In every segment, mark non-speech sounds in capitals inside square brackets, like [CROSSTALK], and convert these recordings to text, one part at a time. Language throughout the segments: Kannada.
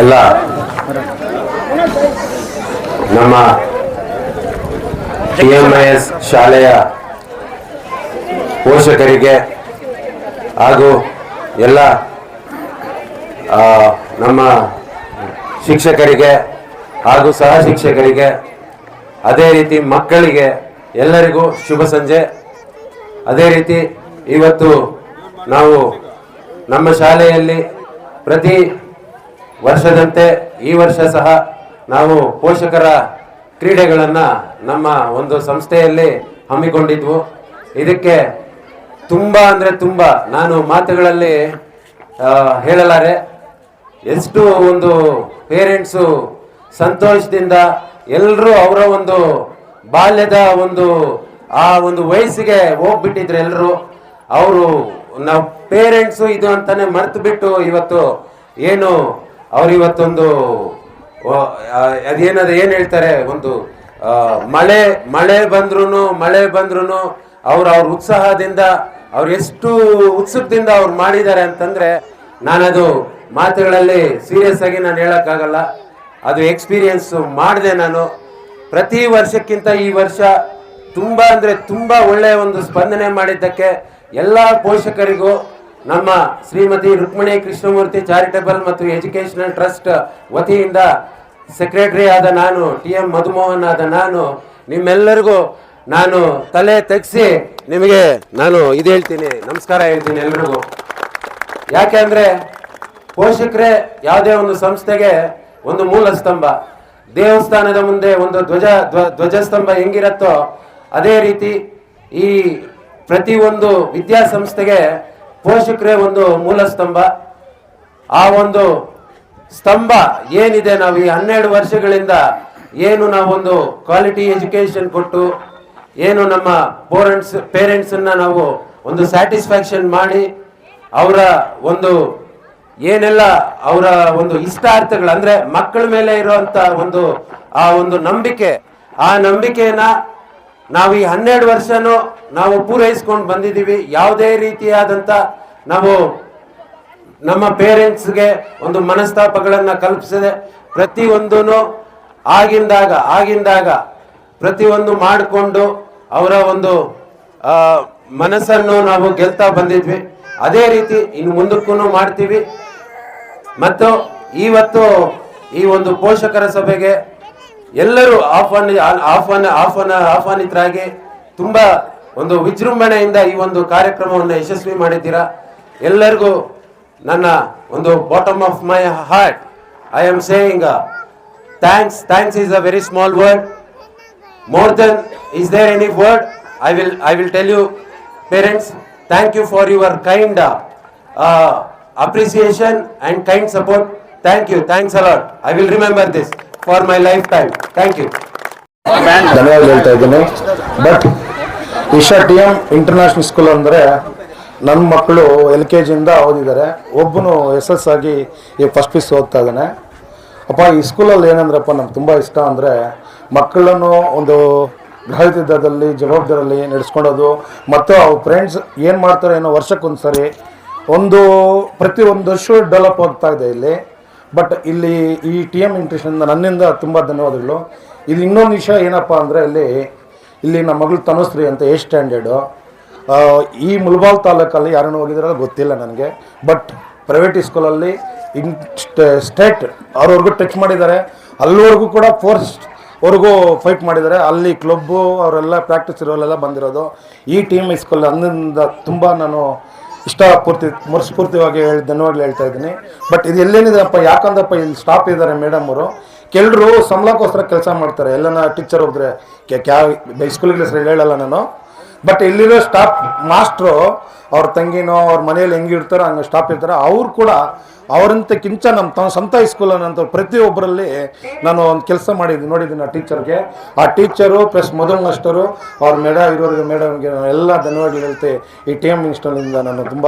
ಎಲ್ಲ ನಮ್ಮ ಟಿ ಎಂ ಎಸ್ ಶಾಲೆಯ ಪೋಷಕರಿಗೆ ಹಾಗೂ ಎಲ್ಲ ನಮ್ಮ ಶಿಕ್ಷಕರಿಗೆ ಹಾಗೂ ಸಹ ಶಿಕ್ಷಕರಿಗೆ, ಅದೇ ರೀತಿ ಮಕ್ಕಳಿಗೆ ಎಲ್ಲರಿಗೂ ಶುಭ ಸಂಜೆ. ಅದೇ ರೀತಿ ಇವತ್ತು ನಾವು ನಮ್ಮ ಶಾಲೆಯಲ್ಲಿ ಪ್ರತಿ ವರ್ಷದಂತೆ ಈ ವರ್ಷ ಸಹ ನಾವು ಪೋಷಕರ ಕ್ರೀಡೆಗಳನ್ನು ನಮ್ಮ ಒಂದು ಸಂಸ್ಥೆಯಲ್ಲಿ ಹಮ್ಮಿಕೊಂಡಿದ್ವು. ಇದಕ್ಕೆ ತುಂಬ ಅಂದರೆ ತುಂಬ ನಾನು ಮಾತುಗಳಲ್ಲಿ ಹೇಳಲಾರೆ. ಎಷ್ಟು ಒಂದು ಪೇರೆಂಟ್ಸು ಸಂತೋಷದಿಂದ ಎಲ್ಲರೂ ಅವರ ಒಂದು ಬಾಲ್ಯದ ಒಂದು, ಆ ಒಂದು ವಯಸ್ಸಿಗೆ ಹೋಗ್ಬಿಟ್ಟಿದ್ರು ಎಲ್ಲರೂ ಅವರು ನಾವು ಪೇರೆಂಟ್ಸು ಇದು ಅಂತಾನೆ ಮರ್ತು ಬಿಟ್ಟು ಇವತ್ತು ಏನು ಅವ್ರು ಇವತ್ತೊಂದು ಅದೇನದು, ಏನ್ ಹೇಳ್ತಾರೆ, ಒಂದು ಮಳೆ ಮಳೆ ಬಂದ್ರು ಮಳೆ ಬಂದ್ರು ಅವ್ರು ಅವ್ರ ಉತ್ಸಾಹದಿಂದ, ಅವ್ರು ಎಷ್ಟು ಉತ್ಸುಕದಿಂದ ಅವ್ರು ಮಾಡಿದ್ದಾರೆ ಅಂತಂದ್ರೆ ನಾನದು ಮಾತುಗಳಲ್ಲಿ ಸೀರಿಯಸ್ ಆಗಿ ನಾನು ಹೇಳೋಕ್ಕಾಗಲ್ಲ. ಅದು ಎಕ್ಸ್ಪೀರಿಯನ್ಸ್ ಮಾಡಿದೆ ನಾನು. ಪ್ರತಿ ವರ್ಷಕ್ಕಿಂತ ಈ ವರ್ಷ ತುಂಬಾ ಅಂದ್ರೆ ತುಂಬಾ ಒಳ್ಳೆಯ ಒಂದು ಸ್ಪಂದನೆ ಮಾಡಿದ್ದಕ್ಕೆ ಎಲ್ಲ ಪೋಷಕರಿಗೂ ನಮ್ಮ ಶ್ರೀಮತಿ ರುಕ್ಮಿಣಿ ಕೃಷ್ಣಮೂರ್ತಿ ಚಾರಿಟಬಲ್ ಮತ್ತು ಎಜುಕೇಶನಲ್ ಟ್ರಸ್ಟ್ ವತಿಯಿಂದ ಸೆಕ್ರೆಟರಿ ಆದ ನಾನು, ಟಿ ಎಂ ಮಧುಮೋಹನ್ ಆದ ನಾನು, ನಿಮ್ಮೆಲ್ಲರಿಗೂ ನಾನು ತಲೆ ತೆಗ್ಸಿ ನಿಮಗೆ ನಾನು ಇದು ಹೇಳ್ತೀನಿ, ನಮಸ್ಕಾರ ಹೇಳ್ತೀನಿ ಎಲ್ರಿಗೂ. ಯಾಕೆ ಅಂದರೆ ಪೋಷಕರೇ ಯಾವುದೇ ಒಂದು ಸಂಸ್ಥೆಗೆ ಒಂದು ಮೂಲ ಸ್ತಂಭ. ದೇವಸ್ಥಾನದ ಮುಂದೆ ಒಂದು ಧ್ವಜ, ಧ್ವ- ಧ್ವಜಸ್ತಂಭ ಹೆಂಗಿರತ್ತೋ ಅದೇ ರೀತಿ ಈ ಪ್ರತಿಯೊಂದು ವಿದ್ಯಾಸಂಸ್ಥೆಗೆ ಪೋಷಕರೇ ಒಂದು ಮೂಲ ಸ್ತಂಭ. ಆ ಒಂದು ಸ್ತಂಭ ಏನಿದೆ ನಾವು ಈ ಹನ್ನೆರಡು ವರ್ಷಗಳಿಂದ ಏನು ನಾವೊಂದು ಕ್ವಾಲಿಟಿ ಎಜುಕೇಶನ್ ಕೊಟ್ಟು, ಏನು ನಮ್ಮ ಪೋರೆಂಟ್ಸ್ ಪೇರೆಂಟ್ಸನ್ನು ನಾವು ಒಂದು ಸ್ಯಾಟಿಸ್ಫ್ಯಾಕ್ಷನ್ ಮಾಡಿ, ಅವರ ಒಂದು ಏನೆಲ್ಲ ಅವರ ಒಂದು ಇಷ್ಟಾರ್ಥಗಳು, ಅಂದ್ರೆ ಮಕ್ಕಳ ಮೇಲೆ ಇರುವಂಥ ಒಂದು ಆ ಒಂದು ನಂಬಿಕೆ, ಆ ನಂಬಿಕೆಯನ್ನ ನಾವು ಈ ಹನ್ನೆರಡು ವರ್ಷನೂ ನಾವು ಪೂರೈಸ್ಕೊಂಡು ಬಂದಿದ್ದೀವಿ. ಯಾವುದೇ ರೀತಿಯಾದಂಥ ನಾವು ನಮ್ಮ ಪೇರೆಂಟ್ಸ್ಗೆ ಒಂದು ಮನಸ್ತಾಪಗಳನ್ನು ಕಲ್ಪಿಸದೆ ಪ್ರತಿಯೊಂದೂ ಆಗಿಂದಾಗ ಆಗಿಂದಾಗ ಪ್ರತಿಯೊಂದು ಮಾಡಿಕೊಂಡು ಅವರ ಒಂದು ಮನಸ್ಸನ್ನು ನಾವು ಗೆಲ್ತಾ ಬಂದಿದ್ವಿ. ಅದೇ ರೀತಿ ಇನ್ನು ಮುಂದಕ್ಕೂ ಮಾಡ್ತೀವಿ. ಮತ್ತು ಇವತ್ತು ಈ ಒಂದು ಪೋಷಕರ ಸಭೆಗೆ ಎಲ್ಲರೂ ಆಹ್ವಾನ ಆಹ್ವಾನ ಆಹ್ವಾನ ಆಹ್ವಾನಿತರಾಗಿ ತುಂಬಾ ಒಂದು ವಿಜೃಂಭಣೆಯಿಂದ ಈ ಒಂದು ಕಾರ್ಯಕ್ರಮವನ್ನು ಯಶಸ್ವಿ ಮಾಡಿದ್ದೀರಾ? ಎಲ್ಲರಿಗೂ ನನ್ನ ಒಂದು bottom of my heart I am saying thanks thanks is a very small word more than is there any word I will I will tell you parents thank you for your kind appreciation and kind support thank you thanks a lot I will remember this will my life lifetime. Thank you. ಧನ್ಯವಾದ ಹೇಳ್ತಾ ಇದ್ದೀನಿ. But Isha T M international school ಅಂದರೆ ನನ್ನ ಮಕ್ಕಳು ಎಲ್ ಕೆ ಜಿಯಿಂದ ಓದಿದ್ದಾರೆ. ಒಬ್ಬನು ಎಸ್ ಎಸ್ ಆಗಿ ಈ ಫಸ್ಟ್ ಪೀಸ್ ಓದ್ತಾ ಇದ್ದಾನೆ. ಅಪ್ಪ, ಈ ಸ್ಕೂಲಲ್ಲಿ ಏನಂದ್ರಪ್ಪ ನಮ್ಗೆ ತುಂಬ ಇಷ್ಟ ಅಂದರೆ ಮಕ್ಕಳನ್ನು ಒಂದು ಗ್ರಹಯುದ್ಧದಲ್ಲಿ ಜವಾಬ್ದಾರಲ್ಲಿ ನಡೆಸ್ಕೊಳೋದು ಮತ್ತು ಅವ್ರ ಫ್ರೆಂಡ್ಸ್ ಏನು ಮಾಡ್ತಾರೆ ಏನೋ ವರ್ಷಕ್ಕೊಂದು ಸರಿ ಒಂದು ಪ್ರತಿ ಒಂದು ವರ್ಷ ಡೆವಲಪ್ ಆಗ್ತಾ ಇದೆ ಇಲ್ಲಿ. ಬಟ್ ಇಲ್ಲಿ ಈ ಟಿ ಎಂ ಇಂಟ್ರೆಸ್ಟಿಂದ ನನ್ನಿಂದ ತುಂಬ ಧನ್ಯವಾದಗಳು. ಇಲ್ಲಿ ಇನ್ನೊಂದು ವಿಷಯ ಏನಪ್ಪ ಅಂದರೆ ಇಲ್ಲಿ ಇಲ್ಲಿ ನಮ್ಮ ಮಗಳು ತನುಶ್ರೀ ಅಂತ ಏ ಸ್ಟ್ಯಾಂಡರ್ಡು ಈ ಮುಲ್ಬಾಲ್ ತಾಲೂಕಲ್ಲಿ ಯಾರನ್ನು ಅದು ಗೊತ್ತಿಲ್ಲ ನನಗೆ. ಬಟ್ ಪ್ರೈವೇಟ್ ಸ್ಕೂಲಲ್ಲಿ ಇನ್ ಸ್ಟೇಟ್ ಅವ್ರವರೆಗೂ ಟಚ್ ಮಾಡಿದ್ದಾರೆ. ಅಲ್ಲಿವರೆಗೂ ಕೂಡ ಫೋರ್ಸ್ ಅವ್ರಿಗೂ ಫೈಟ್ ಮಾಡಿದ್ದಾರೆ. ಅಲ್ಲಿ ಕ್ಲಬ್ಬು ಅವರೆಲ್ಲ ಪ್ರಾಕ್ಟೀಸ್ ಇರೋರೆಲ್ಲ ಬಂದಿರೋದು. ಈ ಟೀಮ್ ಸ್ಕೂಲ್ ಅಂದಿಂದ ತುಂಬ ನಾನು ಇಷ್ಟಪೂರ್ತಿ ಮನಸ್ಫೂರ್ತಿಯಾಗಿ ಹೇಳಿ ಧನ್ಯವಾದಗಳು ಹೇಳ್ತಾ ಇದ್ದೀನಿ. ಬಟ್ ಇದು ಎಲ್ಲೇನಿದೆಪ್ಪ ಯಾಕಂದಪ್ಪ ಇಲ್ಲಿ ಸ್ಟಾಪ್ ಇದ್ದಾರೆ ಮೇಡಮ್ ಅವರು? ಕೆಲರು ಸಂಬಳಕ್ಕೋಸ್ಕರ ಕೆಲಸ ಮಾಡ್ತಾರೆ. ಎಲ್ಲನ ಟೀಚರ್ ಹೋದ್ರೆ ಕ್ಯಾ ಸ್ಕೂಲ್ಗೆ ಹೆಸರು ಹೇಳಲ್ಲ ನಾನು. ಬಟ್ ಇಲ್ಲಿರೋ ಸ್ಟಾಫ್ ಮಾಸ್ಟ್ರು ಅವ್ರ ತಂಗಿನೋ, ಅವ್ರ ಮನೇಲಿ ಹೆಂಗೆ ಇರ್ತಾರೋ ಹಂಗೆ ಸ್ಟಾಫ್ ಇರ್ತಾರೆ. ಅವ್ರು ಕೂಡ ಅವರಂತ ಕಿಂಚ ನಮ್ಮ ತಮ್ಮ ಸ್ವಂತ ಸ್ಕೂಲನ್ನಂತ ಪ್ರತಿಯೊಬ್ಬರಲ್ಲಿ ನಾನು ಒಂದು ಕೆಲಸ ಮಾಡಿದ್ದೀನಿ ನೋಡಿದ್ದೀನಿ ಆ ಟೀಚರ್ಗೆ. ಆ ಟೀಚರು ಪ್ಲಸ್ ಮೊದಲು ಮಾಸ್ಟರು ಅವ್ರ ಮೇಡ ಇರೋರಿಗೆ, ಮೇಡಮ್ಗೆ ನಾನು ಎಲ್ಲ ಧನ್ಯವಾದಗಳು ಹೇಳ್ತೆ. ಈ ಟಿ ಎಂ ಇನ್ಸ್ಟಾಲಿಂದ ನಾನು ತುಂಬ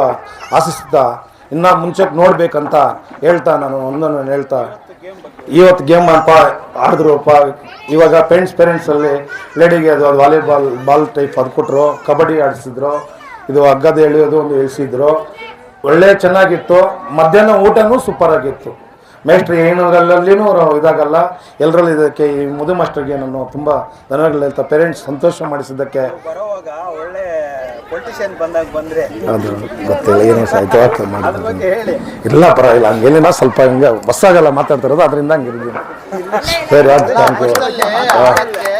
ಆಶಿಸ್ತಾ, ಇನ್ನು ಮುಂಚೆ ನೋಡಬೇಕಂತ ಹೇಳ್ತಾ ನಾನು ಒಂದನ್ನು ಹೇಳ್ತಾ ಇವತ್ತು ಗೇಮ್ ಅಪ್ಪ ಆಡಿದ್ರು ಅಪ್ಪ ಇವಾಗ ಪೇರೆಂಟ್ಸ್ ಪೇರೆಂಟ್ಸಲ್ಲಿ ಲೇಡಿಗೆ ಅದು ವಾಲಿಬಾಲ್ ಬಾಲ್ ಟೈಪ್ ಅದು ಕೊಟ್ಟರು ಕಬಡ್ಡಿ ಆಡಿಸಿದ್ರು. ಇದು ಹಗ್ಗದ ಎಳೆಯೋದು ಒಂದು ಇಳಿಸಿದ್ರು ಒಳ್ಳೆ ಚೆನ್ನಾಗಿತ್ತು. ಮಧ್ಯಾಹ್ನ ಊಟನೂ ಸೂಪರ್ ಮೇಸ್ಟ್ರು ಏನರಲ್ಲಿನೂ ಅವರು ಇದಾಗಲ್ಲ. ಎಲ್ಲರಲ್ಲಿ ಇದಕ್ಕೆ ಈ ಮುದು ಮಾಸ್ಟರ್ಗೆ ನಾನು ತುಂಬ ಧನ್ಯವಾದಗಳು ಹೇಳ್ತಾ ಪೇರೆಂಟ್ಸ್ ಸಂತೋಷ ಮಾಡಿಸಿದ್ದಕ್ಕೆ. ಬರೋವಾಗ ಒಳ್ಳೆ ಪೊಲಿಟಿಷಿಯನ್ ಬಂದಾಗ ಬಂದ್ರೆ ಅದು ಗೊತ್ತಿಲ್ಲ ಏನೋ ಸಾಯ್ತು ಮಾಡಿದ್ದೀನಿ ಇಲ್ಲ ಪರವಾಗಿಲ್ಲ ಹಂಗೇನಿಲ್ಲ ಸ್ವಲ್ಪ ಹಿಂಗೆ ಬಸ್ಸಾಗೆಲ್ಲ ಮಾತಾಡ್ತಿರೋದು ಅದರಿಂದ ಹಂಗಿದ್ದೀನಿ ಸರಿ ಆಯ್ತು ಥ್ಯಾಂಕ್ ಯು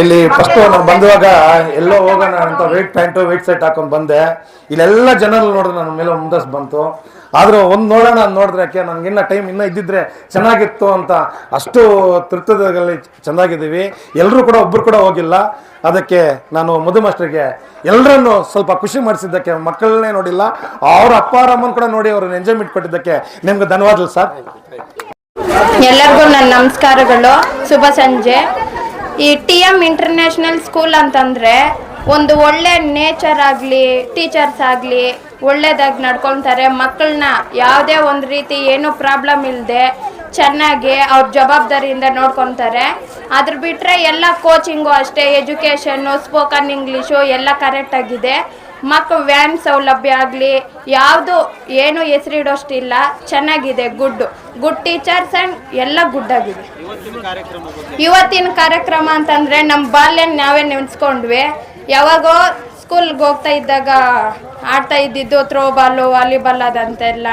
ಇಲ್ಲಿ ಫಸ್ಟ್ ನಾನು ಬಂದುವಾಗ ಎಲ್ಲೋ ಹೋಗೋಣ ಅಂತ ವೇಟ್ ಪ್ಯಾಂಟು ವೇಟ್ ಸೆಟ್ ಹಾಕೊಂಡು ಬಂದೆ. ಇಲ್ಲೆಲ್ಲ ಜನರು ನೋಡಿದ್ರೆ ನನ್ನ ಮೇಲೆ ಮುಂದಸ್ ಬಂತು. ಆದ್ರೂ ಒಂದು ನೋಡೋಣ ನೋಡಿದ್ರೆ ಯಾಕೆ ನನಗಿನ್ನ ಟೈಮ್ ಇನ್ನೂ ಇದ್ದಿದ್ರೆ ಚೆನ್ನಾಗಿತ್ತು ಅಂತ ಅಷ್ಟು ತೃಪ್ತದಲ್ಲಿ ಚೆನ್ನಾಗಿದ್ದೀವಿ. ಎಲ್ಲರೂ ಕೂಡ ಒಬ್ಬರು ಕೂಡ ಹೋಗಿಲ್ಲ. ಅದಕ್ಕೆ ನಾನು ಮಧು ಮಾಸ್ಟರ್ಗೆ ಎಲ್ಲರನ್ನು ಸ್ವಲ್ಪ ಖುಷಿ ಮಾಡಿಸಿದ್ದಕ್ಕೆ, ಮಕ್ಕಳನ್ನೇ ನೋಡಿಲ್ಲ. ಅವ್ರ ಅಪ್ಪ, ಅಮ್ಮನ ಕೂಡ ನೋಡಿ ಅವ್ರನ್ನ ಎಂಜಾಯ್ಮೆಂಟ್ ಕೊಟ್ಟಿದ್ದಕ್ಕೆ ನಿಮ್ಗೆ ಧನ್ಯವಾದಗಳು ಸರ್ ಎಲ್ಲರಿಗೂ ನನ್ನ ನಮಸ್ಕಾರಗಳು. ಶುಭ ಸಂಜೆ. ಈ ಟಿ ಎಂ ಇಂಟರ್ನ್ಯಾಷನಲ್ ಸ್ಕೂಲ್ ಅಂತಂದರೆ ಒಂದು ಒಳ್ಳೆ ನೇಚರ್ ಆಗಲಿ ಟೀಚರ್ಸ್ ಆಗಲಿ ಒಳ್ಳೇದಾಗಿ ನಡ್ಕೊತಾರೆ ಮಕ್ಕಳನ್ನ ಯಾವುದೇ ಒಂದು ರೀತಿ ಏನೂ ಪ್ರಾಬ್ಲಮ್ ಇಲ್ಲದೆ ಚೆನ್ನಾಗಿ ಅವ್ರ ಜವಾಬ್ದಾರಿಯಿಂದ ನೋಡ್ಕೊತಾರೆ ಅದ್ರ ಬಿಟ್ಟರೆ ಎಲ್ಲ ಕೋಚಿಂಗು ಅಷ್ಟೇ ಎಜುಕೇಷನ್ನು ಸ್ಪೋಕನ್ ಇಂಗ್ಲೀಷು ಎಲ್ಲ ಕರೆಕ್ಟಾಗಿದೆ ಮಕ್ಕಳು ವ್ಯಾನ್ ಸೌಲಭ್ಯ ಆಗಲಿ ಯಾವುದು ಏನು ಹೆಸರಿಡೋಷ್ಟಿಲ್ಲ ಚೆನ್ನಾಗಿದೆ ಗುಡ್ ಗುಡ್ ಟೀಚರ್ಸ್ ಆ್ಯಂಡ್ ಎಲ್ಲ ಗುಡ್ ಆಗಿದೆ ಇವತ್ತಿನ ಕಾರ್ಯಕ್ರಮ ಅಂತಂದರೆ ನಮ್ಮ ಬಾಲ್ಯ ನಾವೇ ನೆನೆಸ್ಕೊಂಡ್ವಿ. ಯಾವಾಗೋ ಸ್ಕೂಲ್ಗೆ ಹೋಗ್ತಾ ಇದ್ದಾಗ ಆಡ್ತಾ ಇದ್ದಿದ್ದು ಥ್ರೋ ಬಾಲು ವಾಲಿಬಾಲ್ ಅದಂತೆಲ್ಲ.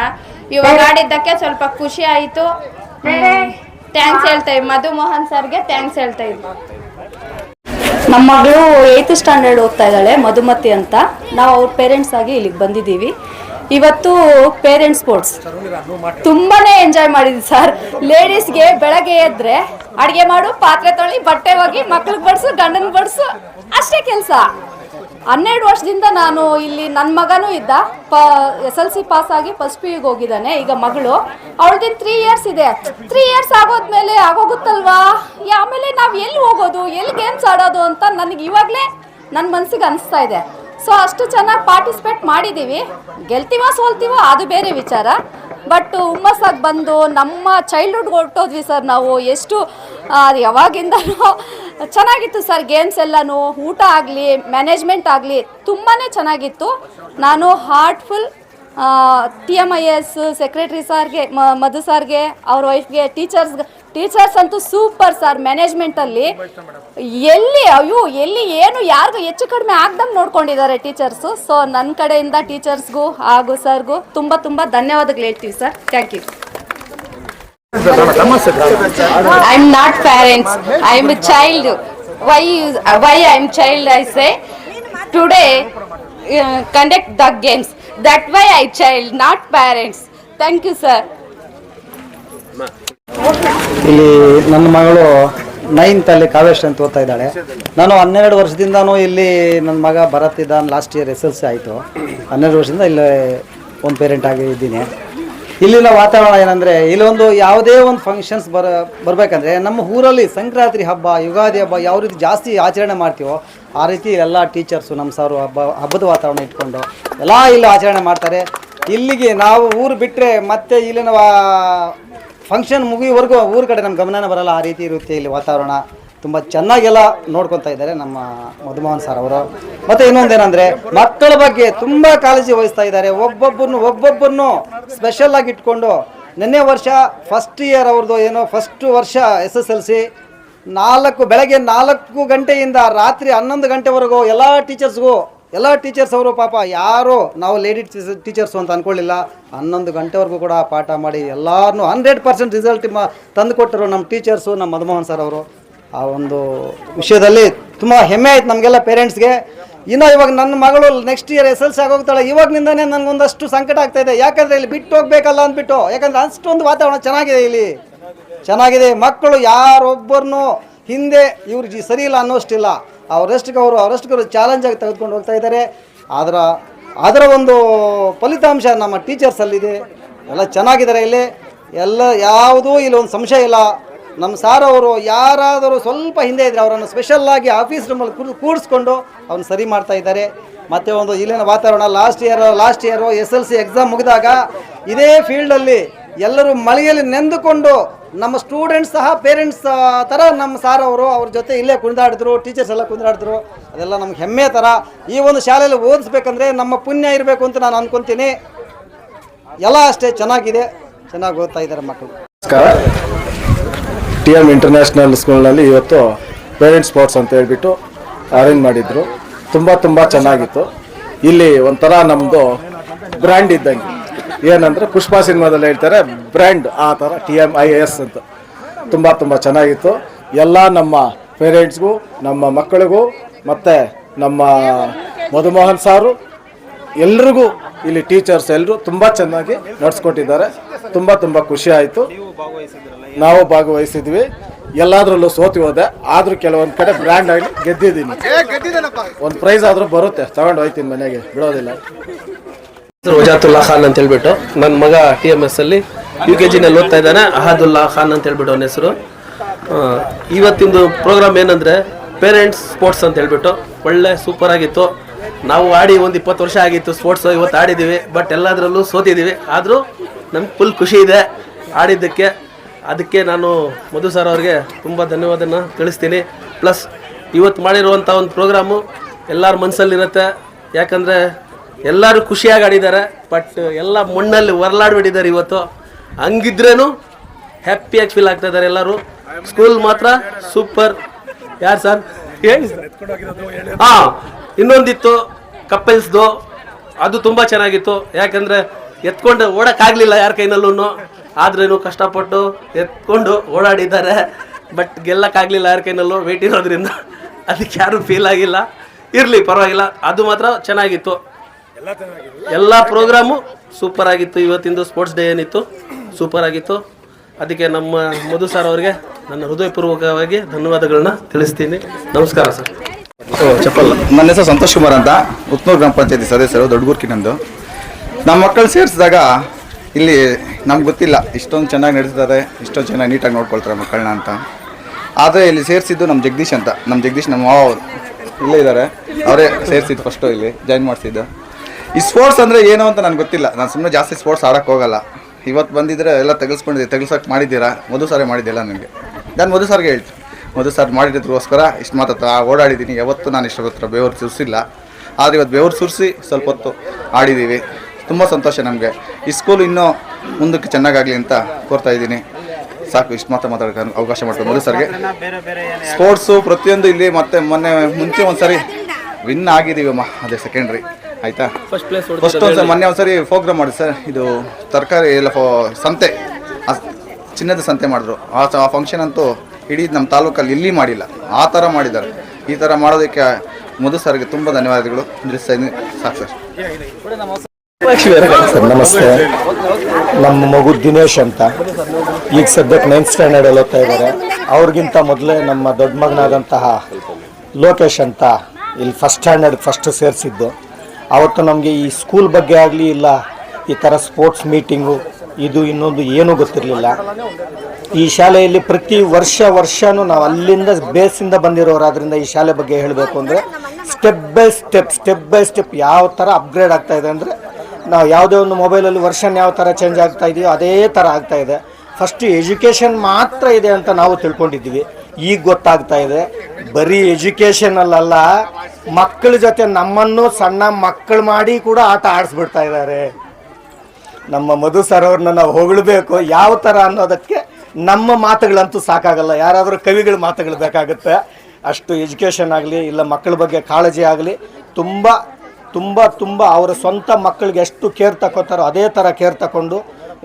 ಇವಾಗ ಆಡಿದ್ದಕ್ಕೆ ಸ್ವಲ್ಪ ಖುಷಿ ಆಯಿತು. ಥ್ಯಾಂಕ್ಸ್ ಹೇಳ್ತಾ ಇದ್ದೀವಿ ಮಧು ಮೋಹನ್ ಸರ್ಗೆ ಥ್ಯಾಂಕ್ಸ್ ಹೇಳ್ತಾ ಇದ್ವಿ ನಮ್ಮ ಮಗಳು ಏಯ್ತ್ ಸ್ಟ್ಯಾಂಡರ್ಡ್ ಓದ್ತಾ ಇದ್ದಾಳೆ, ಮಧುಮತಿ ಅಂತ. ನಾವು ಅವ್ರ ಪೇರೆಂಟ್ಸ್ ಆಗಿ ಇಲ್ಲಿಗೆ ಬಂದಿದ್ದೀವಿ. ಇವತ್ತು ಪೇರೆಂಟ್ಸ್ ಸ್ಪೋರ್ಟ್ಸ್ ತುಂಬಾನೇ ಎಂಜಾಯ್ ಮಾಡಿದ್ವಿ ಸರ್ ಲೇಡೀಸ್ಗೆ ಬೆಳಗ್ಗೆ ಎದ್ರೆ ಅಡುಗೆ ಮಾಡು, ಪಾತ್ರೆ ತೊಳಿ, ಬಟ್ಟೆ ಹೋಗಿ ಮಕ್ಳಿಗೆ ಬಡಿಸು ಗಂಡನ ಬಡಿಸು, ಅಷ್ಟೇ ಕೆಲಸ. ಹನ್ನೆರಡು ವರ್ಷದಿಂದ ನಾನು ಇಲ್ಲಿ ನನ್ನ ಮಗನೂ ಇದ್ದ. ಪ, ಎಸ್ ಎಲ್ ಸಿ ಪಾಸ್ ಆಗಿ ಫಸ್ಟ್ ಪಿ ಯುಗೆ ಹೋಗಿದ್ದಾನೆ, ಈಗ ಮಗಳು. ಅವಳದಿನ ತ್ರೀ ಇಯರ್ಸ್ ಇದೆ. ತ್ರೀ ಇಯರ್ಸ್ ಆಗೋದ್ಮೇಲೆ ಆಗೋಗುತ್ತಲ್ವಾ? ಆಮೇಲೆ ನಾವು ಎಲ್ಲಿ ಹೋಗೋದು? ಎಲ್ಲಿ ಗೇಮ್ಸ್ ಆಡೋದು ಅಂತ ನನಗೆ ಇವಾಗಲೇ ನನ್ನ ಮನಸ್ಸಿಗೆ ಅನಿಸ್ತಾ ಇದೆ. ಸೊ ಅಷ್ಟು ಚೆನ್ನಾಗಿ ಪಾರ್ಟಿಸಿಪೇಟ್ ಮಾಡಿದ್ದೀವಿ ಗೆಲ್ತೀವೋ ಸೋಲ್ತೀವೋ ಅದು ಬೇರೆ ವಿಚಾರ. ಬಟ್ ಹುಮ್ಮಸ್ಸಾಗಿ ಬಂದು ನಮ್ಮ ಚೈಲ್ಡ್ಹುಡ್ ಹೊರಟೋದ್ವಿ ಸರ್ ನಾವು. ಎಷ್ಟು ಯಾವಾಗಿಂದನೂ ಚೆನ್ನಾಗಿತ್ತು ಸರ್ ಗೇಮ್ಸ್ ಎಲ್ಲನೂ. ಊಟ ಆಗಲಿ ಮ್ಯಾನೇಜ್ಮೆಂಟ್ ಆಗಲಿ ತುಂಬಾ ಚೆನ್ನಾಗಿತ್ತು. ನಾನು heartful T M I S secretary ಸಾರ್ಗೆ Madhu ಸಾರ್ಗೆ, ಅವ್ರ ವೈಫ್ಗೆ ಟೀಚರ್ಸ್ ಟೀಚರ್ಸ್ ಅಂತೂ ಸೂಪರ್ ಸರ್ ಮ್ಯಾನೇಜ್ಮೆಂಟಲ್ಲಿ ಎಲ್ಲಿ, ಅಯ್ಯೋ, ಎಲ್ಲಿ ಏನು ಯಾರಿಗೂ ಹೆಚ್ಚು ಕಡಿಮೆ ಆಗ್ದಂಗೆ ನೋಡ್ಕೊಂಡಿದ್ದಾರೆ ಟೀಚರ್ಸು ಸೊ ನನ್ನ ಕಡೆಯಿಂದ ಟೀಚರ್ಸ್ಗೂ ಹಾಗೂ ಸರ್ಗೂ ತುಂಬ ತುಂಬ ಧನ್ಯವಾದಗಳು ಹೇಳ್ತೀವಿ sir. Thank you I'm not parents. I'm a child. Why? you, Why I'm child? I say today uh, conduct the games. That why I child, not parents. Thank you, sir. ಇಲ್ಲಿ ನನ್ನ ಮಗಳು ನೈನ್ತಲ್ಲಿ ಕಾವ್ಯಶ್ರೀ ಅಂತ ಓದ್ತಾ ಇದ್ದಾಳೆ ನಾನು ಹನ್ನೆರಡು ವರ್ಷದಿಂದನೂ ಇಲ್ಲಿ ನನ್ನ ಮಗ ಬರತ್ತಿದ್ದಾನೆ last year S L C ಆಯಿತು ಹನ್ನೆರಡು ವರ್ಷದಿಂದ ಇಲ್ಲಿ ಒಂದು ಪೇರೆಂಟ್ ಆಗಿ ಇದ್ದೀನಿ ಇಲ್ಲಿನ ವಾತಾವರಣ ಏನಂದರೆ ಇಲ್ಲೊಂದು ಯಾವುದೇ ಒಂದು ಫಂಕ್ಷನ್ಸ್ ಬರ, ಬರಬೇಕಂದ್ರೆ ನಮ್ಮ ಊರಲ್ಲಿ ಸಂಕ್ರಾಂತಿ ಹಬ್ಬ, ಯುಗಾದಿ ಹಬ್ಬ ಯಾವ ರೀತಿ ಜಾಸ್ತಿ ಆಚರಣೆ ಮಾಡ್ತೀವೋ, ಆ ರೀತಿ ಎಲ್ಲ ಟೀಚರ್ಸು ನಮ್ಮ ಸಾರು ಹಬ್ಬ, ಹಬ್ಬದ ವಾತಾವರಣ ಇಟ್ಕೊಂಡು ಎಲ್ಲ ಇಲ್ಲಿ ಆಚರಣೆ ಮಾಡ್ತಾರೆ. ಇಲ್ಲಿಗೆ ನಾವು ಊರು ಬಿಟ್ಟರೆ ಮತ್ತೆ ಇಲ್ಲಿನ ಫಂಕ್ಷನ್ ಮುಗಿಯುವವರೆಗೂ ಊರ ಕಡೆ ನಮ್ಮ ಗಮನನೇ ಬರಲ್ಲ, ಆ ರೀತಿ ಇರುತ್ತೆ ಇಲ್ಲಿ ವಾತಾವರಣ. ತುಂಬ ಚೆನ್ನಾಗೆಲ್ಲ ನೋಡ್ಕೊತಾ ಇದ್ದಾರೆ ನಮ್ಮ ಮಧುಮೋಹನ್ ಸರ್ ಅವರು. ಮತ್ತು ಇನ್ನೊಂದೇನಂದ್ರೆ, ಮಕ್ಕಳ ಬಗ್ಗೆ ತುಂಬ ಕಾಳಜಿ ವಹಿಸ್ತಾ ಇದ್ದಾರೆ. ಒಬ್ಬೊಬ್ಬರನ್ನು ಒಬ್ಬೊಬ್ಬರನ್ನು ಸ್ಪೆಷಲ್ ಆಗಿ ಇಟ್ಕೊಂಡು, ನಿನ್ನೆ ವರ್ಷ ಫಸ್ಟ್ ಇಯರ್ ಅವ್ರದ್ದು ಏನೋ ಫಸ್ಟ್ ವರ್ಷ ಎಸ್ ಎಸ್ ಎಲ್ ಸಿ ನಾಲ್ಕು, ಬೆಳಗ್ಗೆ ನಾಲ್ಕು ಗಂಟೆಯಿಂದ ರಾತ್ರಿ ಹನ್ನೊಂದು ಗಂಟೆವರೆಗೂ ಎಲ್ಲ ಟೀಚರ್ಸ್ಗೂ ಎಲ್ಲ ಟೀಚರ್ಸ್ ಅವರು ಪಾಪ ಯಾರು ನಾವು ಲೇಡಿ ಟೀಚರ್ಸು ಅಂತ ಅನ್ಕೊಳ್ಳಿಲ್ಲ. ಹನ್ನೊಂದು ಗಂಟೆವರೆಗೂ ಕೂಡ ಪಾಠ ಮಾಡಿ ಎಲ್ಲರನ್ನೂ ಹಂಡ್ರೆಡ್ ಪರ್ಸೆಂಟ್ ರಿಸಲ್ಟ್ ತಂದುಕೊಟ್ಟರು ತಂದು ಕೊಟ್ಟರು ನಮ್ಮ ಟೀಚರ್ಸು ನಮ್ಮ ಮಧುಮೋಹನ್ ಸರ್ ಅವರು. ಆ ಒಂದು ವಿಷಯದಲ್ಲಿ ತುಂಬ ಹೆಮ್ಮೆ ಆಯ್ತು ನಮಗೆಲ್ಲ ಪೇರೆಂಟ್ಸ್ಗೆ. ಇನ್ನು ಇವಾಗ ನನ್ನ ಮಗಳು next year S L C ಆಗೋಗ್ತಾಳೆ ಇವಾಗಿನಿಂದನೇ ನನಗೊಂದಷ್ಟು ಸಂಕಟ ಆಗ್ತಾ ಇದೆ. ಯಾಕಂದರೆ ಇಲ್ಲಿ ಬಿಟ್ಟು ಹೋಗ್ಬೇಕಲ್ಲ ಅಂದ್ಬಿಟ್ಟು, ಯಾಕಂದ್ರೆ ಅಷ್ಟೊಂದು ವಾತಾವರಣ ಚೆನ್ನಾಗಿದೆ ಇಲ್ಲಿ. ಚೆನ್ನಾಗಿದೆ. ಮಕ್ಕಳು ಯಾರೊಬ್ಬರನ್ನು ಹಿಂದೆ ಇವ್ರಿಗೆ ಸರಿ ಇಲ್ಲ ಅನ್ನೋಷ್ಟಿಲ್ಲ. ಅವರಷ್ಟಕ್ಕೆ ಅವರು ಅವರಷ್ಟಕ್ಕೆ ಅವರು ಚಾಲೆಂಜ್ ಆಗಿ ತೆಗೆದುಕೊಂಡು ಹೋಗ್ತಾ ಇದ್ದಾರೆ. ಅದರ ಅದರ ಒಂದು ಫಲಿತಾಂಶ ನಮ್ಮ ಟೀಚರ್ಸಲ್ಲಿದೆ ಎಲ್ಲ ಚೆನ್ನಾಗಿದ್ದಾರೆ ಇಲ್ಲಿ. ಎಲ್ಲ ಯಾವುದೂ ಇಲ್ಲಿ ಒಂದು ಸಂಶಯ ಇಲ್ಲ. ನಮ್ಮ ಸಾರ್ ಅವರು ಯಾರಾದರೂ ಸ್ವಲ್ಪ ಹಿಂದೆ ಇದ್ದರೆ ಅವರನ್ನು ಸ್ಪೆಷಲ್ಲಾಗಿ ಆಫೀಸ್ ರೂಮಲ್ಲಿ ಕೂರ್ ಕೂಡಿಸ್ಕೊಂಡು ಅವ್ನು ಸರಿ ಮಾಡ್ತಾ ಇದ್ದಾರೆ. ಮತ್ತು ಒಂದು ಇಲ್ಲಿನ ವಾತಾವರಣ last year last year S L C exam ಮುಗಿದಾಗ ಇದೇ ಫೀಲ್ಡಲ್ಲಿ ಎಲ್ಲರೂ ಮಳೆಯಲ್ಲಿ ನೆಂದುಕೊಂಡು ನಮ್ಮ ಸ್ಟೂಡೆಂಟ್ಸ್ ಸಹ ಪೇರೆಂಟ್ಸ್ ಥರ ನಮ್ಮ ಸಾರ್ ಅವರು ಅವ್ರ ಜೊತೆ ಇಲ್ಲೇ ಕುಂದಾಡಿದ್ರು ಟೀಚರ್ಸ್ ಎಲ್ಲ ಕುಂದಾಡಿದ್ರು ಅದೆಲ್ಲ ನಮ್ಗೆ ಹೆಮ್ಮೆ ಥರ ಈ ಒಂದು ಶಾಲೆಯಲ್ಲಿ ಓದಿಸ್ಬೇಕಂದ್ರೆ ನಮ್ಮ ಪುಣ್ಯ ಇರಬೇಕು ಅಂತ ನಾನು ಅಂದ್ಕೊತೀನಿ ಎಲ್ಲ ಅಷ್ಟೇ ಚೆನ್ನಾಗಿದೆ. ಚೆನ್ನಾಗಿ ಓದ್ತಾ ಇದ್ದಾರೆ ಮಕ್ಕಳು. ನಮಸ್ಕಾರ. ಟಿ ಎಂ ಇಂಟರ್ನ್ಯಾಷನಲ್ ಸ್ಕೂಲ್ನಲ್ಲಿ ಇವತ್ತು ಪೇರೆಂಟ್ಸ್ ಸ್ಪೋರ್ಟ್ಸ್ ಅಂತ ಹೇಳಿಬಿಟ್ಟು ಅರೇಂಜ್ ಮಾಡಿದ್ರು. ತುಂಬ ತುಂಬ ಚೆನ್ನಾಗಿತ್ತು. ಇಲ್ಲಿ ಒಂಥರ ನಮ್ಮದು ಬ್ರ್ಯಾಂಡ್ ಇದ್ದಂಗೆ. ಏನಂದರೆ ಪುಷ್ಪಾ ಸಿನಿಮಾದಲ್ಲಿ ಹೇಳ್ತಾರೆ, ಬ್ರ್ಯಾಂಡ್ ಆ ಥರ ಟಿ ಎಂ ಐ ಎಸ್ ಅಂತ. ತುಂಬ ತುಂಬ ಚೆನ್ನಾಗಿತ್ತು. ಎಲ್ಲ ನಮ್ಮ ಪೇರೆಂಟ್ಸ್ಗೂ, ನಮ್ಮ ಮಕ್ಕಳಿಗೂ, ಮತ್ತು ನಮ್ಮ ಮಧುಮೋಹನ್ ಸಾರು, ಎಲ್ರಿಗೂ ಇಲ್ಲಿ ಟೀಚರ್ಸ್ ಎಲ್ಲರೂ ತುಂಬ ಚೆನ್ನಾಗಿ ನಡ್ಸ್ಕೊಟ್ಟಿದ್ದಾರೆ. ತುಂಬ ತುಂಬ ಖುಷಿ ಆಯಿತು. ನಾವು ಭಾಗವಹಿಸಿದ್ವಿ. ಎಲ್ಲಾದ್ರಲ್ಲೂ ಸೋತಿ ಹೋದೆ. ಆದ್ರೂ ಕೆಲವೊಂದು ಕಡೆ ಬ್ರ್ಯಾಂಡ್ ಆಗಿ ಗೆದ್ದಿದ್ದೀನಿ. ಒಂದು ಪ್ರೈಸ್ ಆದ್ರೂ ಬರುತ್ತೆ. ತಗೊಂಡು ಹೋಯ್ತೀನಿ ಮನೆಗೆ. ಬಿಡೋದಿಲ್ಲ. ಹೆಸರು ವಜಾತುಲ್ಲಾ ಖಾನ್ ಅಂತ ಹೇಳ್ಬಿಟ್ಟು ನನ್ನ ಮಗ ಟಿ ಎಂ ಎಸ್ ಅಲ್ಲಿ ಯು ಕೆ ಜಿನಲ್ಲಿ ಓದ್ತಾ ಇದ್ದಾನೆ. ಅಹದುಲ್ಲಾ ಖಾನ್ ಅಂತ ಹೇಳ್ಬಿಟ್ಟು ಅವನ ಹೆಸರು. ಇವತ್ತಿಂದು ಪ್ರೋಗ್ರಾಮ್ ಏನಂದ್ರೆ ಪೇರೆಂಟ್ಸ್ ಸ್ಪೋರ್ಟ್ಸ್ ಅಂತ ಹೇಳ್ಬಿಟ್ಟು ಒಳ್ಳೆ ಸೂಪರ್ ಆಗಿತ್ತು. ನಾವು ಆಡಿ ಒಂದು ಇಪ್ಪತ್ತು ವರ್ಷ ಆಗಿತ್ತು ಸ್ಪೋರ್ಟ್ಸ್ ಇವತ್ತು ಆಡಿದ್ದೀವಿ ಬಟ್ ಎಲ್ಲದರಲ್ಲೂ ಸೋತಿದ್ದೀವಿ ಆದರೂ ನಮ್ಗೆ ಫುಲ್ ಖುಷಿ ಇದೆ ಆಡಿದ್ದಕ್ಕೆ. ಅದಕ್ಕೆ ನಾನು ಮಧು ಸರ್ ಅವ್ರಿಗೆ ತುಂಬ ಧನ್ಯವಾದನ ತಿಳಿಸ್ತೀನಿ. ಪ್ಲಸ್ ಇವತ್ತು ಮಾಡಿರುವಂಥ ಒಂದು ಪ್ರೋಗ್ರಾಮು ಎಲ್ಲರ ಮನಸ್ಸಲ್ಲಿರುತ್ತೆ ಯಾಕಂದರೆ ಎಲ್ಲರೂ ಖುಷಿಯಾಗಿ ಆಡಿದ್ದಾರೆ. ಬಟ್ ಎಲ್ಲ ಮಣ್ಣಲ್ಲಿ ಹೊರಲಾಡ್ಬಿಟ್ಟಿದ್ದಾರೆ ಇವತ್ತು. ಹಂಗಿದ್ರೇನು ಹ್ಯಾಪಿಯಾಗಿ ಫೀಲ್ ಆಗ್ತಾ ಇದ್ದಾರೆ ಎಲ್ಲರೂ. ಸ್ಕೂಲ್ ಮಾತ್ರ ಸೂಪರ್ ಯಾರು ಸರ್ ಹೇಳಿ ಹಾ, ಇನ್ನೊಂದಿತ್ತು ಕಪ್ಪಲ್ಸ್ದು ಅದು ತುಂಬ ಚೆನ್ನಾಗಿತ್ತು. ಯಾಕಂದರೆ ಎತ್ಕೊಂಡು ಓಡೋಕ್ಕಾಗಲಿಲ್ಲ ಯಾರ ಕೈನಲ್ಲೂ ಆದ್ರೇನು ಕಷ್ಟಪಟ್ಟು ಎತ್ಕೊಂಡು ಓಡಾಡಿದ್ದಾರೆ. ಬಟ್ ಗೆಲ್ಲಕ್ಕಾಗ್ಲಿಲ್ಲ ಯಾರ ಕೈನಲ್ಲೂ ವೇಟ್ ಇರೋದ್ರಿಂದ. ಅದಕ್ಕೆ ಯಾರು ಫೀಲ್ ಆಗಿಲ್ಲ. ಇರಲಿ, ಪರವಾಗಿಲ್ಲ. ಅದು ಮಾತ್ರ ಚೆನ್ನಾಗಿತ್ತು. ಎಲ್ಲ ಪ್ರೋಗ್ರಾಮು ಸೂಪರ್ ಆಗಿತ್ತು. ಇವತ್ತಿಂದು ಸ್ಪೋರ್ಟ್ಸ್ ಡೇ ಏನಿತ್ತು ಸೂಪರ್ ಆಗಿತ್ತು. ಅದಕ್ಕೆ ನಮ್ಮ ಮಧು ಸರ್ ಅವರಿಗೆ ನನ್ನ ಹೃದಯಪೂರ್ವಕವಾಗಿ ಧನ್ಯವಾದಗಳನ್ನ ತಿಳಿಸ್ತೀನಿ. ನಮಸ್ಕಾರ ಸರ್ ಚಪ್ಪಲ್. ನನ್ನ ಹೆಸರು ಸಂತೋಷ್ ಕುಮಾರ್ ಅಂತ. ಉತ್ನೂರು ಗ್ರಾಮ ಪಂಚಾಯತಿ ಸದಸ್ಯರು, ದೊಡ್ಡಗೂರ್ಕಿನಂದು. ನಮ್ಮ ಮಕ್ಕಳು ಸೇರಿಸಿದಾಗ ಇಲ್ಲಿ ನಮ್ಗೆ ಗೊತ್ತಿಲ್ಲ, ಇಷ್ಟೊಂದು ಚೆನ್ನಾಗಿ ನಡೆಸ್ತಾರೆ ಇಷ್ಟೊಂದು ಚೆನ್ನಾಗಿ ನೀಟಾಗಿ ನೋಡ್ಕೊಳ್ತಾರೆ ಮಕ್ಕಳನ್ನ ಅಂತ. ಆದರೆ ಇಲ್ಲಿ ಸೇರಿಸಿದ್ದು ನಮ್ಮ ಜಗದೀಶ್ ಅಂತ ನಮ್ಮ ಜಗದೀಶ್ ನಮ್ಮ ಮಾವ ಅವರು. ಇಲ್ಲೇ ಇದ್ದಾರೆ ಅವರೇ ಸೇರಿಸಿದ್ದು ಫಸ್ಟು ಇಲ್ಲಿ ಜಾಯಿನ್ ಮಾಡಿಸಿದ್ದು. ಈ ಸ್ಪೋರ್ಟ್ಸ್ ಅಂದರೆ ಏನು ಅಂತ ನನಗೆ ಗೊತ್ತಿಲ್ಲ, ನಾನು ಸುಮ್ಮನೆ ಜಾಸ್ತಿ ಸ್ಪೋರ್ಟ್ಸ್ ಆಡೋಕ್ಕೆ ಹೋಗಲ್ಲ. ಇವತ್ತು ಬಂದಿದ್ರೆ ಎಲ್ಲ ತೆಗೆಸ್ಕೊಂಡಿದ್ದೆ ತೆಗೆಸೋಕೆ ಮಾಡಿದ್ದೀರಾ? ಮಧು ಸಾರೇ ಮಾಡಿದ್ದಿಲ್ಲ ನನಗೆ. ನಾನು ಮಧು ಸಾರ್ಗೆ ಹೇಳ್ತೀನಿ. ಮಧು ಸಾರ್ ಮಾಡಿದ್ದಕ್ಕೋಸ್ಕರ ಇಷ್ಟು ಮಾತಾಡ್ತಾ ಓಡಾಡಿದ್ದೀನಿ. ಯಾವತ್ತು ನಾನು ಇಷ್ಟು ಹತ್ರ ಬೆವರು ಸುರಿಸಿಲ್ಲ. ಆದರೆ ಇವತ್ತು ಬೆವರು ಸುರಿಸಿ ಸ್ವಲ್ಪ ಹೊತ್ತು ಆಡಿದ್ದೀವಿ. ತುಂಬ ಸಂತೋಷ ನಮಗೆ. ಈ ಸ್ಕೂಲ್ ಇನ್ನೂ ಮುಂದಕ್ಕೆ ಚೆನ್ನಾಗಾಗಲಿ ಅಂತ ಕೋರ್ತಾ ಇದ್ದೀನಿ. ಸಾಕು ಇಷ್ಟು ಮಾತ್ರ ಮಾತಾಡೋಕೆ ಅವಕಾಶ ಮಾಡ್ತಾರೆ ಮೊದಲು ಸರ್ಗೆ. ಸ್ಪೋರ್ಟ್ಸು ಪ್ರತಿಯೊಂದು ಇಲ್ಲಿ ಮತ್ತೆ ಮೊನ್ನೆ ಮುಂಚೆ ಒಂದ್ಸರಿ ವಿನ್ ಆಗಿದ್ದೀವಿ ಅಮ್ಮ ಅದೇ ಸೆಕೆಂಡ್ರಿ ಆಯಿತಾ? ಫಸ್ಟ್ ಪ್ಲೇಸ್ ಫಸ್ಟ್ ಒಂದ್ಸರಿ ಮೊನ್ನೆ ಒಂದ್ಸರಿ ಪ್ರೋಗ್ರಾಮ್ ಮಾಡಿ ಸರ್. ಇದು ತರಕಾರಿ ಎಲ್ಲ ಫೋ ಸಂತೆ. ಚಿನ್ನದ ಸಂತೆ ಮಾಡಿದ್ರು. ಆ ಸ- ಆ ಫಂಕ್ಷನ್ ಅಂತೂ ಇಡೀ ನಮ್ಮ ತಾಲೂಕಲ್ಲಿ ಇಲ್ಲಿ ಮಾಡಿಲ್ಲ. ಆ ಥರ ಮಾಡಿದ್ದಾರೆ. ಈ ಥರ ಮಾಡೋದಕ್ಕೆ ಮೊದಲು ಸರ್ಗೆ ತುಂಬ ಧನ್ಯವಾದಗಳು. ಸಾಕು ಸರ್. ಸರ್ ನಮಸ್ತೆ. ನಮ್ಮ ಮಗು ದಿನೇಶ್ ಅಂತ. ಈಗ ಸದ್ಯಕ್ಕೆ ನೈನ್ತ್ ಸ್ಟ್ಯಾಂಡರ್ಡ್ ಓದ್ತಾ ಇದ್ದಾರೆ ಅವ್ರಿಗಿಂತ ಮೊದಲೇ ನಮ್ಮ ದೊಡ್ಡ ಮಗನಾದಂತಹ ಲೋಕೇಶ್ ಅಂತ ಇಲ್ಲಿ ಫಸ್ಟ್ ಸ್ಟ್ಯಾಂಡರ್ಡ್ ಫಸ್ಟ್ ಸೇರಿಸಿದ್ದು. ಅವತ್ತು ನಮಗೆ ಈ ಸ್ಕೂಲ್ ಬಗ್ಗೆ ಆಗಲಿ ಇಲ್ಲ ಈ ಥರ ಸ್ಪೋರ್ಟ್ಸ್ ಮೀಟಿಂಗು ಇದು ಇನ್ನೊಂದು ಏನೂ ಗೊತ್ತಿರಲಿಲ್ಲ. ಈ ಶಾಲೆಯಲ್ಲಿ ಪ್ರತಿ ವರ್ಷ ವರ್ಷವೂ ನಾವು ಅಲ್ಲಿಂದ ಬೇಸಿಂದ ಬಂದಿರೋರಾದ್ರಿಂದ ಈ ಶಾಲೆ ಬಗ್ಗೆ ಹೇಳಬೇಕು ಅಂದರೆ step by step step by step ಯಾವ ಥರ ಅಪ್ಗ್ರೇಡ್ ಆಗ್ತಾ ಇದೆ ಅಂದರೆ ನಾವು ಯಾವುದೇ ಒಂದು ಮೊಬೈಲಲ್ಲಿ ವರ್ಷನ್ ಯಾವ ಥರ ಚೇಂಜ್ ಆಗ್ತಾ ಇದೆಯೋ ಅದೇ ಥರ ಆಗ್ತಾ ಇದೆ. ಫಸ್ಟ್ ಎಜುಕೇಷನ್ ಮಾತ್ರ ಇದೆ ಅಂತ ನಾವು ತಿಳ್ಕೊಂಡಿದ್ದೀವಿ. ಈಗ ಗೊತ್ತಾಗ್ತಾ ಇದೆ. ಬರೀ ಎಜುಕೇಷನಲ್ಲ ಮಕ್ಕಳ ಜೊತೆ ನಮ್ಮನ್ನು ಸಣ್ಣ ಮಕ್ಕಳು ಮಾಡಿ ಕೂಡ ಆಟ ಆಡಿಸ್ಬಿಡ್ತಾ ಇದ್ದಾರೆ. ನಮ್ಮ ಮಧು ಸರ್ ಅವ್ರನ್ನ ನಾವು ಹೊಗಳಬೇಕು ಯಾವ ಥರ ಅನ್ನೋದಕ್ಕೆ ನಮ್ಮ ಮಾತುಗಳಂತೂ ಸಾಕಾಗಲ್ಲ. ಯಾರಾದರೂ ಕವಿಗಳ ಮಾತುಗಳು ಬೇಕಾಗುತ್ತೆ. ಅಷ್ಟು ಎಜುಕೇಷನ್ ಆಗಲಿ, ಇಲ್ಲ ಮಕ್ಕಳ ಬಗ್ಗೆ ಕಾಳಜಿ ಆಗಲಿ, ತುಂಬ ತುಂಬ ತುಂಬ ಅವರ ಸ್ವಂತ ಮಕ್ಕಳಿಗೆ ಎಷ್ಟು ಕೇರ್ ತಗೋತಾರೋ ಅದೇ ಥರ ಕೇರ್ ತಗೊಂಡು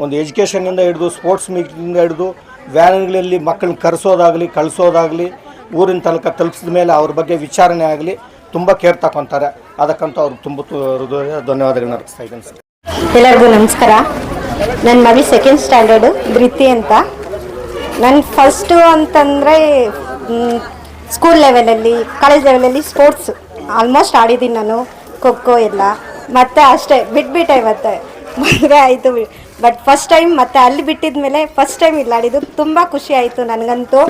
ಒಂದು ಎಜುಕೇಷನಿಂದ ಹಿಡಿದು ಸ್ಪೋರ್ಟ್ಸ್ ಮೀಟಿಂದ ಹಿಡಿದು ವ್ಯಾನ್ಗಳಲ್ಲಿ ಮಕ್ಕಳನ್ನ ಕರೆಸೋದಾಗಲಿ, ಕಳಿಸೋದಾಗಲಿ, ಊರಿನ ತನಕ ತಲುಪಿಸಿದ ಮೇಲೆ ಅವ್ರ ಬಗ್ಗೆ ವಿಚಾರಣೆ ಆಗಲಿ ತುಂಬ ಕೇರ್ ತಗೊತಾರೆ ಅದಕ್ಕಂತೂ ಅವ್ರಿಗೆ ತುಂಬ ಹೃದಯ ಧನ್ಯವಾದಗಳನ್ನ ಅರ್ಪಿಸ್ತಾ ಇದ್ದೀನಿ ಸರ್. ಎಲ್ಲರಿಗೂ ನಮಸ್ಕಾರ. ನನ್ನ ಮಗಿ ಸೆಕೆಂಡ್ ಸ್ಟ್ಯಾಂಡರ್ಡು ಧೃತಿ ಅಂತ. ನನ್ನ ಫಸ್ಟು ಅಂತಂದರೆ ಸ್ಕೂಲ್ ಲೆವೆಲಲ್ಲಿ ಕಾಲೇಜ್ ಲೆವೆಲಲ್ಲಿ ಸ್ಪೋರ್ಟ್ಸ್ ಆಲ್ಮೋಸ್ಟ್ ಆಡಿದ್ದೀನಿ ನಾನು. ಖೋ ಖೋ ಎಲ್ಲ. ಮತ್ತೆ ಅಷ್ಟೇ, ಬಿಟ್ಬಿಟ್ಟೆ ಮತ್ತೆ ಮದುವೆ ಆಯಿತು ಬಟ್ ಫಸ್ಟ್ ಟೈಮ್ ಮತ್ತೆ ಅಲ್ಲಿ ಬಿಟ್ಟಿದ ಮೇಲೆ ಫಸ್ಟ್ ಟೈಮ್ ಇಲ್ಲಿ ಆಡಿದ್ದು ತುಂಬ ಖುಷಿ ಆಯಿತು ನನಗಂತೂ.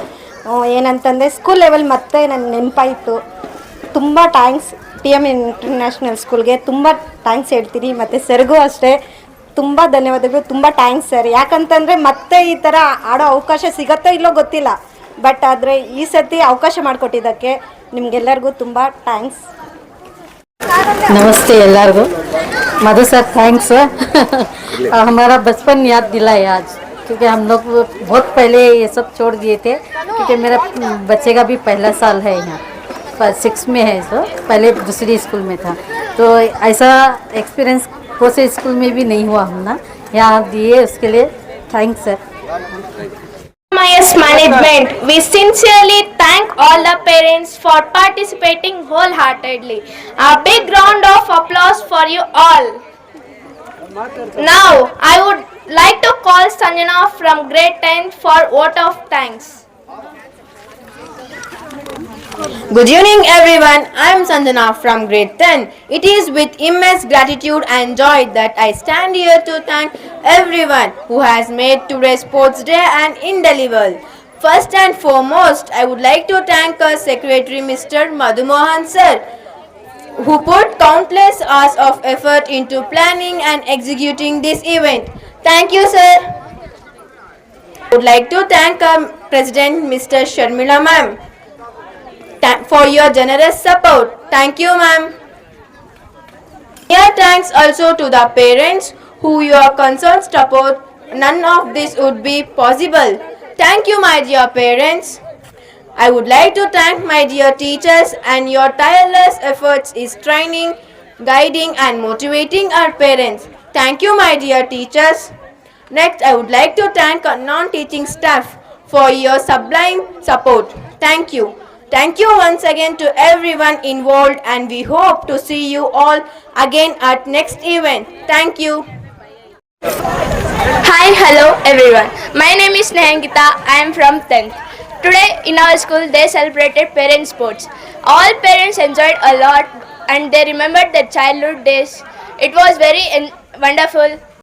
ಏನಂತಂದರೆ ಸ್ಕೂಲ್ ಲೆವೆಲ್ ಮತ್ತೆ ನನ್ನ ನೆನಪಾಯಿತು. ತುಂಬ ಥ್ಯಾಂಕ್ಸ್ ಟಿ ಎಂ ಇಂಟರ್ನ್ಯಾಷನಲ್ ಸ್ಕೂಲ್ಗೆ ತುಂಬ ಥ್ಯಾಂಕ್ಸ್ ಹೇಳ್ತೀನಿ. ಮತ್ತು ಸರ್ಗೂ ಅಷ್ಟೇ. ತುಂಬ ಧನ್ಯವಾದಗಳು. ತುಂಬ ಥ್ಯಾಂಕ್ಸ್ ಸರ್ ಯಾಕಂತಂದರೆ ಮತ್ತೆ ಈ ಥರ ಆಡೋ ಅವಕಾಶ ಸಿಗತ್ತೋ ಇಲ್ಲೋ ಗೊತ್ತಿಲ್ಲ. ಬಟ್ ಆದರೆ ಈ ಸರ್ತಿ ಅವಕಾಶ ಮಾಡಿಕೊಟ್ಟಿದ್ದಕ್ಕೆ ನಿಮಗೆಲ್ಲರಿಗೂ ತುಂಬ ಥ್ಯಾಂಕ್ಸ್ नमस्ते ಎಲ್ಲರಿಗೂ मधु सर थैंक्स हमारा [LAUGHS] बचपन याद दिलाया आज क्योंकि हम लोग बहुत पहले ये सब छोड़ दिए थे क्योंकि मेरा बच्चे का भी पहला साल है यहाँ सिक्स में है तो पहले दूसरी स्कूल में था तो ऐसा एक्सपीरियंस कौन से स्कूल में भी नहीं हुआ हम ना यहाँ दिए उसके लिए thanks sir MIS management, we sincerely thank all the parents for participating wholeheartedly. A big round of applause for you all. Now, I would like to call Sanjana from grade 10 for vote of thanks. Good evening, everyone. I am Sanjana from grade 10. It is with immense gratitude and joy that I stand here to thank everyone who has made today's Sports Day an indelible. First and foremost, I would like to thank our Secretary Mr. Madhu Mohan sir, who put countless hours of effort into planning and executing this event. Thank you, sir. I would like to thank our President Mr. Sharmila ma'am for your generous support. Thank you, ma'am. Here thanks also to the parents who your concerned support. None of this would be possible. Thank you, my dear parents. I would like to thank my dear teachers and your tireless efforts is training, guiding and motivating our parents. Thank you, my dear teachers. Next, I would like to thank our non-teaching staff for your sublime support. Thank you. Thank you once again to everyone involved and we hope to see you all again at next event. Thank you. Hi, hello everyone. My name is Nehangita. I am from 10th. Today in our school they celebrated parent sports. All parents enjoyed a lot and they remembered their childhood days. It was very wonderful